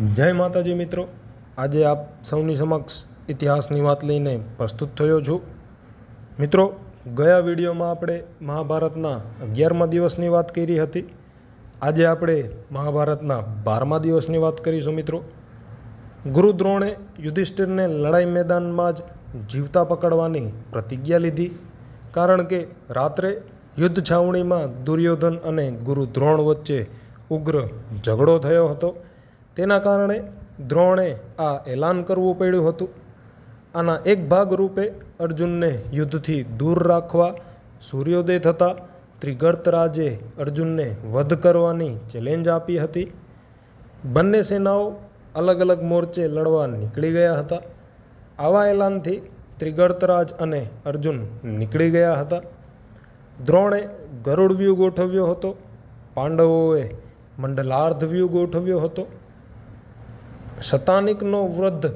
જય માતાજી મિત્રો. આજે આપ સૌની સમક્ષ ઇતિહાસની વાત લઈને પ્રસ્તુત થયો છું. મિત્રો, ગયા વિડીયોમાં આપણે મહાભારતના અગિયારમા દિવસની વાત કરી હતી. આજે આપણે મહાભારતના બારમા દિવસની વાત કરીશું મિત્રો. ગુરુ દ્રોણે યુધિષ્ઠિરને લડાઈ મેદાનમાં જ જીવતા પકડવાની પ્રતિજ્ઞા લીધી. કારણ કે રાત્રે યુદ્ધ છાવણીમાં દુર્યોધન અને ગુરુ દ્રોણ વચ્ચે ઉગ્ર ઝઘડો થયો હતો. તેના કારણે દ્રોણે આ એલાન કરવું પડ્યું હતું. આના એક ભાગ રૂપે અર્જુનને યુદ્ધથી દૂર રાખવા સૂર્યોદય થતાં ત્રિગર્તરાજે અર્જુનને વધ કરવાની ચેલેન્જ આપી હતી. બંને સેનાઓ અલગ અલગ મોરચે લડવા નીકળી ગયા હતા. આવા એલાનથી ત્રિગર્તરાજ અને અર્જુન નીકળી ગયા હતા. દ્રોણે ગરુડ વ્યૂહ ગોઠવ્યો હતો. પાંડવોએ મંડલાર્ધ વ્યૂહ ગોઠવ્યો હતો. શતાનિકનો વૃદ્ધ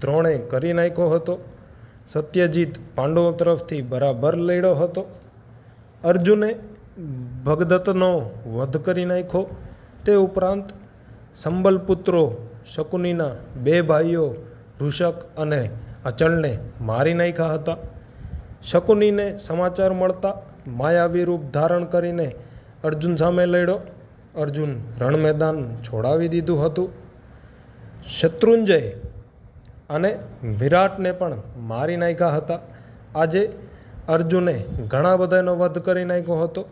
દ્રોણે કરી નાખ્યો હતો. સત્યજીત પાંડવો તરફથી બરાબર લડ્યો હતો. અર્જુને ભગદત્તનો વધ કરી નાખ્યો. તે ઉપરાંત સંબલપુત્રો શકુનીના બે ભાઈઓ ઋષક અને અચલને મારી નાખ્યા હતા. શકુનીને સમાચાર મળતા માયાવી રૂપ ધારણ કરીને અર્જુન સામે લડ્યો અર્જુન રણ મેદાન છોડાવી દીધું હતું. શત્રુંજય અને વિરાટને પણ મારી નાખ્યા હતા. આજે અર્જુને ઘણા બધાનો વધ કરી નાખ્યો હતો.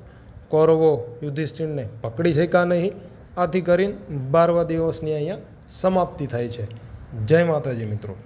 કૌરવો યુધિષ્ઠિરને પકડી શક્યા નહીં. આથી કરીને બારવા દિવસની અહીંયા સમાપ્તિ થાય છે. જય માતાજી મિત્રો.